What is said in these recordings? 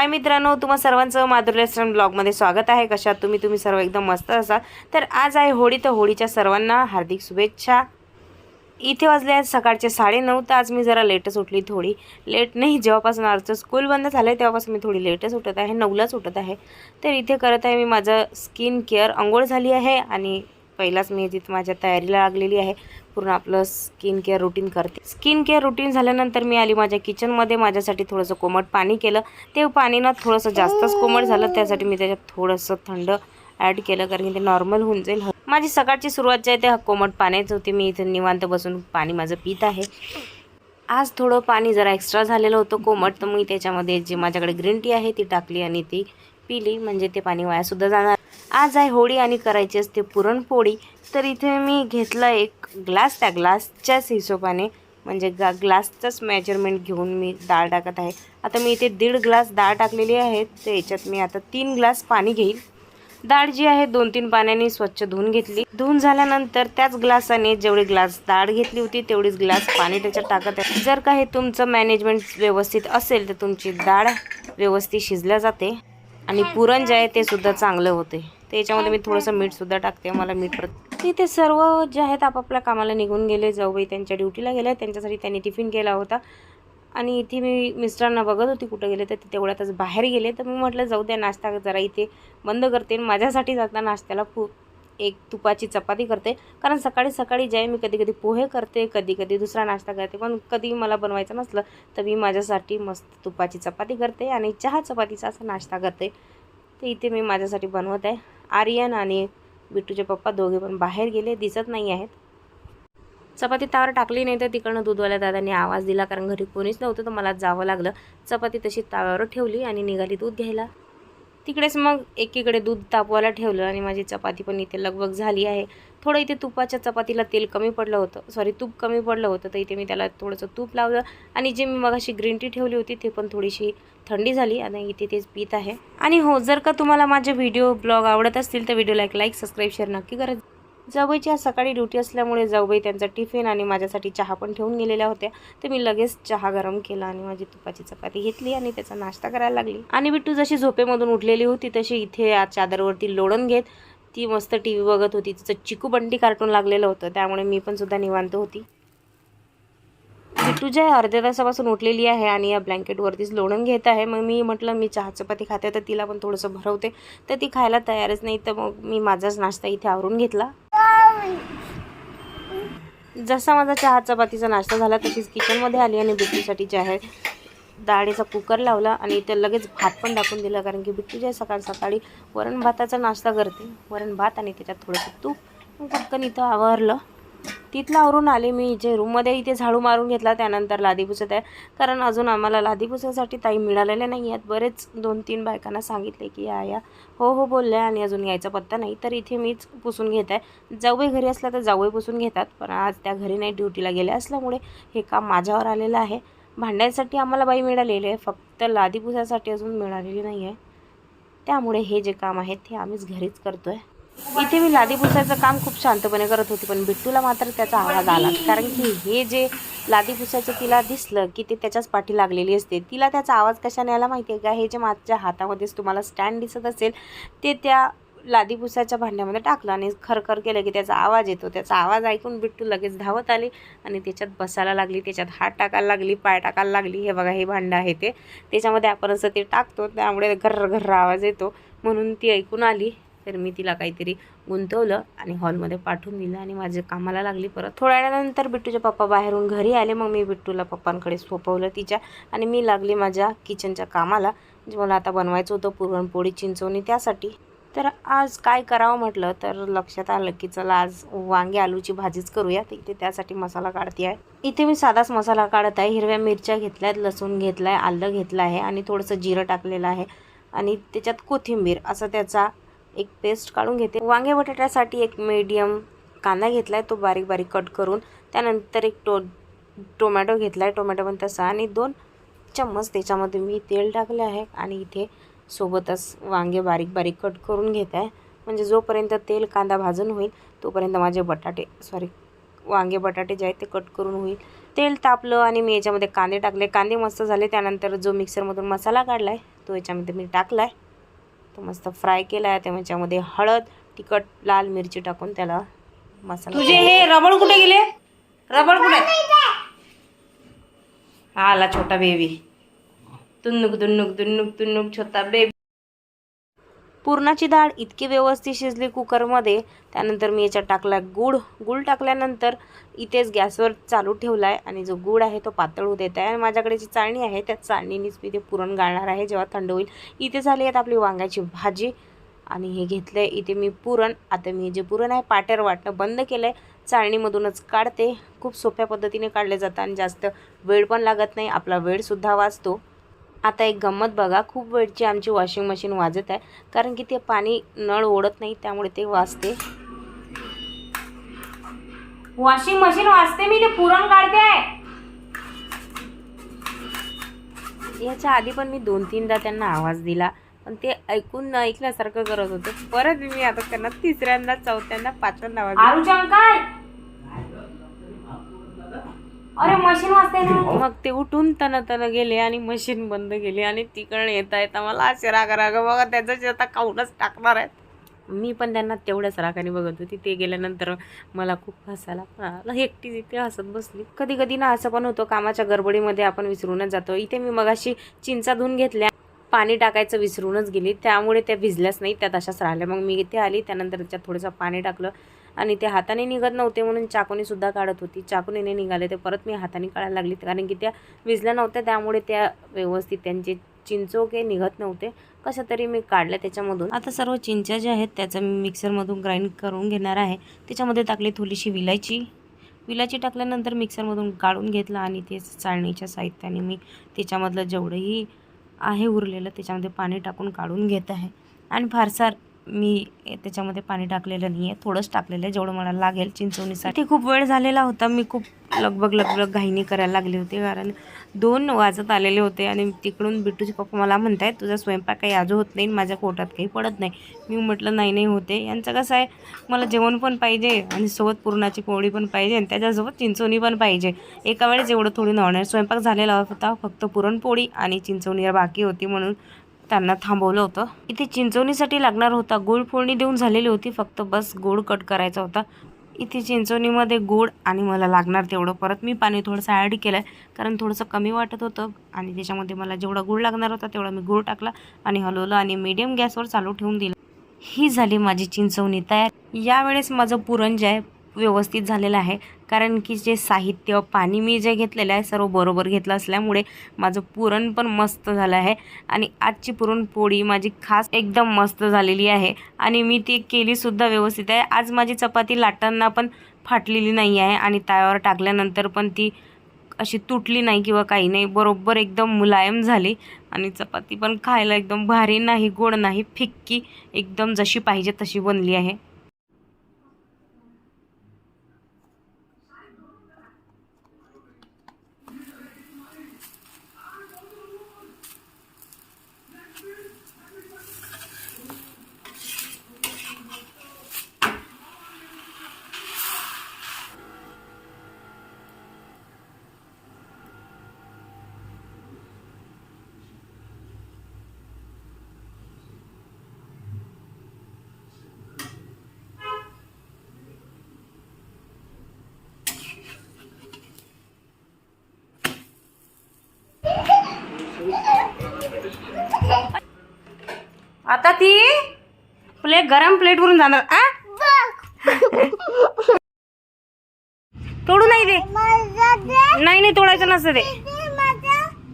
हाय मित्रांनो तुम्हा सर्वांचं माधुरी रेस्टॉरंट ब्लॉगमध्ये स्वागत आहे. कशात तुम्ही? तुम्ही सर्व एकदम मस्त असाल तर आज आहे होळी तर होळीच्या सर्वांना हार्दिक शुभेच्छा. इथे वाजले आहेत सकाळचे साडेनऊ तर आज मी जरा लेटच उठली थोडी. लेट नाही जेव्हापासून आजचं स्कूल बंद झालं आहे तेव्हापासून मी थोडी लेटच उठत आहे नऊलाच उठत आहे. तर इथे करत आहे मी माझं स्किन केअर. आंघोळ झाली आहे आणि पहिलाच मी तिथं माझ्या तयारीला लागलेली आहे पूर्ण आपलं स्किन केअर रुटीन करते. स्किन केअर रुटीन झाल्यानंतर मी आली माझ्या किचनमध्ये माझ्यासाठी थोडंसं कोमट पाणी केलं. ते पाणी ना थोडंसं जास्तच कोमट झालं त्यासाठी मी त्याच्यात थोडंसं थंड ॲड केलं कारण की ते नॉर्मल होऊन जाईल. माझी सकाळची सुरुवात जी आहे ते कोमट पाण्याच होती. मी इथे निवांत बसून पाणी माझं पित आहे. आज थोडं पाणी जरा एक्स्ट्रा झालेलं होतं कोमट. तर मी त्याच्यामध्ये जी माझ्याकडे ग्रीन टी आहे ती टाकली आणि ती पिली. म्हणजे ते पाणी वायासुद्धा जाणार. आज आहे होळी आणि करायची असते पुरणपोळी. तर इथे मी घेतलं एक ग्लास त्या ग्लासच्याच हिशोबाने म्हणजे गा ग्लासचंच मेजरमेंट घेऊन मी डाळ टाकत आहे. आता मी इथे दीड ग्लास डाळ टाकलेली आहे. तर याच्यात मी आता तीन ग्लास पाणी घेईल. डाळ जी आहे दोन तीन पाण्याने स्वच्छ धुवून घेतली. धुवून झाल्यानंतर त्याच ग्लासाने जेवढी ग्लास डाळ घेतली होती तेवढीच ग्लास पाणी त्याच्यात टाकत आहे. जर का हे तुमचं मॅनेजमेंट व्यवस्थित असेल तर तुमची डाळ व्यवस्थित शिजल्या जाते. आणि पुरण जे आहे ते सुद्धा चांगलं होते. त्याच्यामध्ये मी थोडंसं मीठसुद्धा टाकते मला मीठ परत तिथे सर्व जे आहेत आपापल्या कामाला निघून गेले जाऊबाई त्यांच्या ड्युटीला गेल्या त्यांच्यासाठी त्यांनी टिफिन केला होता. आणि इथे मी मिस्टरांना बघत होती कुठं गेले तर ते तेवढ्यातच बाहेर गेले. तर मी म्हटलं जाऊ द्या नाश्ता जरा इथे बंद करते आणि माझ्यासाठी जाता नाश्त्याला खूप एक तुपाची चपाती करते. कारण सकाळी सकाळी जे मी कधी कधी पोहे करते कधी कधी दुसरा नाश्ता करते. पण कधी मला बनवायचं नसलं तर मी माझ्यासाठी मस्त तुपाची चपाती करते आणि चहा चपातीचा असा नाश्ता करते. तर इथे मी माझ्यासाठी बनवत आहे. आर्यन आणि बिट्टूचे पप्पा दोघे पण बाहेर गेले दिसत नाही आहेत. चपाती तावर टाकली नाही तर तिकडनं दूधवाल्या दादाने आवाज दिला कारण घरी कोणीच नव्हतं तर मला जावं लागलं. चपाती तशी ताव्यावर ठेवली आणि निघाली दूध घ्यायला. तिकडेच मग एकीकडे दूध तापवायला ठेवलं आणि माझी चपाती पण इथे लगबग झाली आहे. थोडं इथे तुपाच्या चपातीला तेल कमी पडलं होतं. सॉरी तूप कमी पडलं होतं तर इथे मी त्याला थोडंसं तूप लावलं आणि जे मी मगाशी ग्रीन टी ठेवली होती ते पण थोडीशी थंडी झाली आणि इथे तेच पीत आहे. आणि हो जर का तुम्हाला माझे व्हिडिओ ब्लॉग आवडत असतील तर व्हिडिओला एक लाईक सबस्क्राईब शेअर नक्की करत जावईची आज सकाळी ड्युटी असल्यामुळे जाऊबाई त्यांचा टिफिन आणि माझ्यासाठी चहा पण ठेवून गेलेल्या होत्या. तर मी लगेच चहा गरम केला आणि माझी तुपाची चपाती घेतली आणि त्याचा नाश्ता करायला लागली. आणि बिट्टू जशी झोपेमधून उठलेली होती तशी इथे आज चादरवरती लोळण घेत ती मस्त टी व्ही बघत होती. तिचं चिकू बंटी कार्टून लागलेलं होतं त्यामुळे मी पण सुद्धा निवांत होती. बिट्टू जे आहे अर्ध्या तासापासून उठलेली आहे आणि या ब्लँकेटवरतीच लोणन घेत आहे. मग मी म्हटलं मी चहा चपाती खाते तर तिला पण थोडंसं भरवते. तर ती खायला तयारच नाही तर मग मी माझाच नाश्ता इथे आवरून घेतला. जसा माझा चहा चपातीचा नाश्ता झाला तशीच किचनमध्ये आली आणि बिट्टूसाठी जे आहे डाळीचा कुकर लावला आणि इथे लगेच भात पण टाकून दिला कारण की बिट्टू जे आहे सकाळ सकाळी वरण भाताचा नाश्ता करते. वरण भात आणि त्याच्यात थोडंसं तूप. मग पटकन इथं आवरलं. तिथला आवरून आले मी जे रूममध्ये इथे झाडू मारून घेतला त्यानंतर लादी पुसत आहे कारण अजून आम्हाला लादी पुसायसाठी ताई मिळालेल्या नाही आहेत. बरेच दोन तीन बायकांना सांगितले की या या हो हो बोलल्या आणि अजून यायचा पत्ता नाही. तर इथे मीच पुसून घेत. आहे जाऊबाई घरी असल्या तर जाऊबाई पुसून घेतात. पण आज त्या घरी नाही ड्युटीला गेल्या असल्यामुळे हे काम माझ्यावर आलेलं आहे. भांड्यांसाठी आम्हाला बाई मिळालेली आहे. फक्त लादी पुसायसाठी अजून मिळालेली नाही आहे. त्यामुळे हे जे काम आहे ते आम्हीच घरीच करतो आहे इथे मी लादी पुसायचं काम खूप शांतपणे करत होती पण बिट्टूला मात्र त्याचा आवाज आला. कारण की हे जे लादी पुसायचं तिला दिसलं की ते त्याच्याच पाठी लागलेली असते. तिला त्याचा आवाज कशाने आला माहिती आहे का? हे जे माझ्या हातामध्येच तुम्हाला स्टँड दिसत असेल ते त्या लादी पुसायच्या भांड्यामध्ये टाकलं आणि खरखर केलं की त्याचा आवाज येतो. त्याचा आवाज ऐकून बिट्टू लगेच धावत आली आणि त्याच्यात बसायला लागली त्याच्यात हात टाकायला लागली पाय टाकायला लागली. हे बघा हे भांडं आहे ते. त्याच्यामध्ये आपण असं ते टाकतो त्यामुळे घर्र घर्र आवाज येतो म्हणून ती ऐकून आली. तर मी तिला काहीतरी गुंतवलं आणि हॉलमध्ये पाठवून दिलं आणि माझ्या कामाला लागली परत. थोड्या वेळानंतर बिट्टूच्या पप्पा बाहेरून घरी आले. मग मी बिट्टूला पप्पांकडे सोपवलं तिच्या आणि मी लागली माझ्या किचनच्या कामाला जे मला आता बनवायचं होतं पुरणपोळी चिंचवणी त्यासाठी. तर आज काय करावं म्हटलं तर लक्षात आलं की चला आज वांगे आलूची भाजीच करूया. तर इथे त्यासाठी मसाला काढते आहे. इथे मी साधाच मसाला काढत आहे. हिरव्या मिरच्या घेतल्या आहेत लसूण घेतला आहे आलं घेतलं आहे आणि थोडंसं जिरं टाकलेलं आहे आणि त्याच्यात कोथिंबीर असं त्याचा एक पेस्ट काढून घेते. वांगे बटाट्यासाठी एक मीडियम कांदा घेतला आहे तो बारीक बारीक कट करून त्यानंतर एक टो टोमॅटो घेतला आहे टोमॅटो पण तसा आणि दोन चम्मच त्याच्यामध्ये मी तेल टाकले आहे आणि इथे सोबतच वांगे बारीक बारीक कट करून घेत आहे. म्हणजे जोपर्यंत तेल कांदा भाजून होईल तोपर्यंत माझे बटाटे सॉरी वांगे बटाटे जे आहेत ते कट करून होईल. तेल तापलं आणि मी याच्यामध्ये कांदे टाकले. कांदे मस्त झाले. त्यानंतर जो मिक्सरमधून मसाला काढला आहे तो याच्यामध्ये मी टाकला आहे मस्त फ्राय केला आहे त्याच्यामध्ये हळद तिखट लाल मिरची टाकून त्याला मसाला तुझे हे रबड कुठे गेले? रबड कुठे? हा आला छोटा बेबी तुन्नुक तुन्नुक तुन्नुक तुन्नुक छोटा बेबी पुरणाची डाळ इतकी व्यवस्थित शिजली कुकरमध्ये त्यानंतर मी याच्यात टाकला गूळ. गूळ टाकल्यानंतर इथेच गॅसवर चालू ठेवला आहे आणि जो गूळ आहे तो पातळ होत येत आहे. आणि माझ्याकडे जी चाळणी आहे त्या चाळणीनेच मी ते पुरण गाळणार आहे जेव्हा थंड होईल. इथे झाली आहेत आपली वांग्याची भाजी. आणि हे घेतलं आहे इथे मी पुरण. आता मी जे पुरण आहे पाट्यावर वाटणं बंद केलं आहे चाळणीमधूनच काढते. खूप सोप्या पद्धतीने काढले जातं आणि जास्त वेळ पण लागत नाही. आपला वेळसुद्धा वाचतो. आता एक गंमत बघा खूप वेळची आमची वॉशिंग मशीन वाजत आहे कारण की ते पाणी नळ ओढत नाही त्यामुळे ते वाजते. वॉशिंग मशीन वाजते मी ते पुरण काढते. याच्या आधी पण मी दोन तीनदा त्यांना आवाज दिला पण ते ऐकून न ऐकल्यासारखं करत होते. परत मी आता त्यांना तिसऱ्यांदा चौथ्यांदा पाचव्यांदा आवाज. अरे मशीन वाजते ना. मग ते उठून तन तन गेले आणि मशीन बंद केली आणि तिकडनं येता येता मला असे राग राग बघा त्याचं आता काऊनच टाकणार आहेत. मी पण त्यांना तेवढ्याच रागाने बघत होती. ते गेल्यानंतर मला खूप हसायला पण आलं. एकटीच इथे हसत बसली. कधी कधी ना असं पण होतं कामाच्या गडबडीमध्ये आपण विसरूनच जातो. इथे मी मगाशी चिंचा धुवून घेतल्या पाणी टाकायचं विसरूनच गेली. त्यामुळे त्या भिजल्याच नाही त्या तशाच राहिल्या. मग मी इथे आली त्यानंतर त्याच्यात थोडंसं पाणी टाकलं. आणि ते हाताने निघत नव्हते म्हणून चाकूनेसुद्धा काढत होती. चाकूने निघाले ते परत मी हाताने काढायला लागली. कारण की त्या विजल्या नव्हत्या त्यामुळे त्या व्यवस्थित त्यांचे चिंचोके निघत नव्हते. कसं तरी मी काढलं त्याच्यामधून. आता सर्व चिंच्या ज्या आहेत त्याचं मी मिक्सरमधून ग्राइंड करून घेणार आहे. त्याच्यामध्ये टाकली थोडीशी विलायची. विलायची टाकल्यानंतर मिक्सरमधून काढून घेतलं आणि ते चाळणीच्या साहित्याने मी त्याच्यामधलं जेवढंही आहे उरलेलं त्याच्यामध्ये पाणी टाकून काढून घेत आहे. आणि फारसा मी त्याच्यामध्ये पाणी टाकलेलं नाही आहे थोडंच टाकलेलं आहे जेवढं मला लागेल चिंचवणीसाठी. खूप वेळ झालेला होता मी खूप लगबग लगबग घाईनी करायला लागले होते कारण दोन वाजत आलेले होते आणि तिकडून बिट्टूचे पप्पा मला म्हणत आहेत तुझा स्वयंपाक काही आजू होत नाही माझ्या पोटात काही पडत नाही. मी म्हटलं नाही नाही होते. यांचं कसं आहे मला जेवण पण पाहिजे आणि सोबत पुरणाची पोळी पण पाहिजे आणि त्याच्यासोबत चिंचवणी पण पाहिजे. एका वेळेस एवढं थोडी नॉन स्वयंपाक झालेला होता फक्त पुरणपोळी आणि चिंचवणी बाकी होती म्हणून त्यांना थांबवलं होतं. इथे चिंचवणीसाठी लागणार होता गूळ फोडणी देऊन झालेली होती. फक्त बस गोड कट करायचा होता. इथे चिंचवणीमध्ये गोड आणि मला लागणार तेवढं. परत मी पाणी थोडंसं ॲड केलं आहे कारण थोडंसं कमी वाटत होतं. आणि त्याच्यामध्ये मला जेवढा गुळ लागणार होता तेवढा मी गुळ टाकला आणि हलवलं आणि मीडियम गॅसवर चालू ठेवून दिलं. ही झाली माझी चिंचवणी तयार. यावेळेस माझं पुरण जे आहे व्यवस्थित झालेलं आहे. कारण की जे साहित्य पाणी मी जे घेतलेलं आहे सर्व बरोबर घेतलं असल्यामुळे माझं पुरण पण मस्त झालं आहे. आणि आजची पुरणपोळी माझी खास एकदम मस्त झालेली आहे. आणि मी ती केलीसुद्धा व्यवस्थित आहे. आज माझी चपाती लाटांना पण फाटलेली नाही आहे आणि तव्यावर टाकल्यानंतर पण ती अशी तुटली नाही किंवा काही नाही. बरोबर एकदम मुलायम झाली. आणि चपाती पण खायला एकदम भारी नाही गोड नाही फिक्की. एकदम जशी पाहिजे तशी बनली आहे. ती? प्लेट गरम प्लेटवरून जाणार आ? तोडू नाही दे. नाही नाही तोडायचं नसतं ते.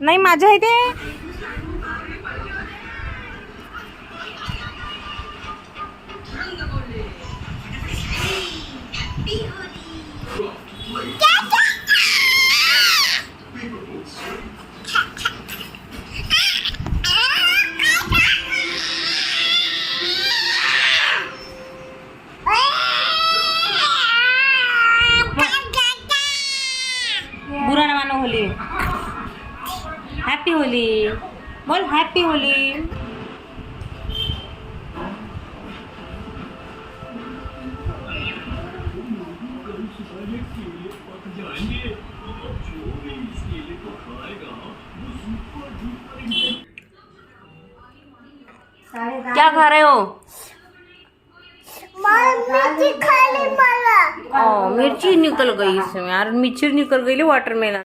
नाही माझं आहे ते. बुरा बोल हॅपी होली। क्या खा रहे हो? मिर्ची खाली ओ मिर्ची निकल गई इसमें यार मिर्ची निकल गई वाटरमेलन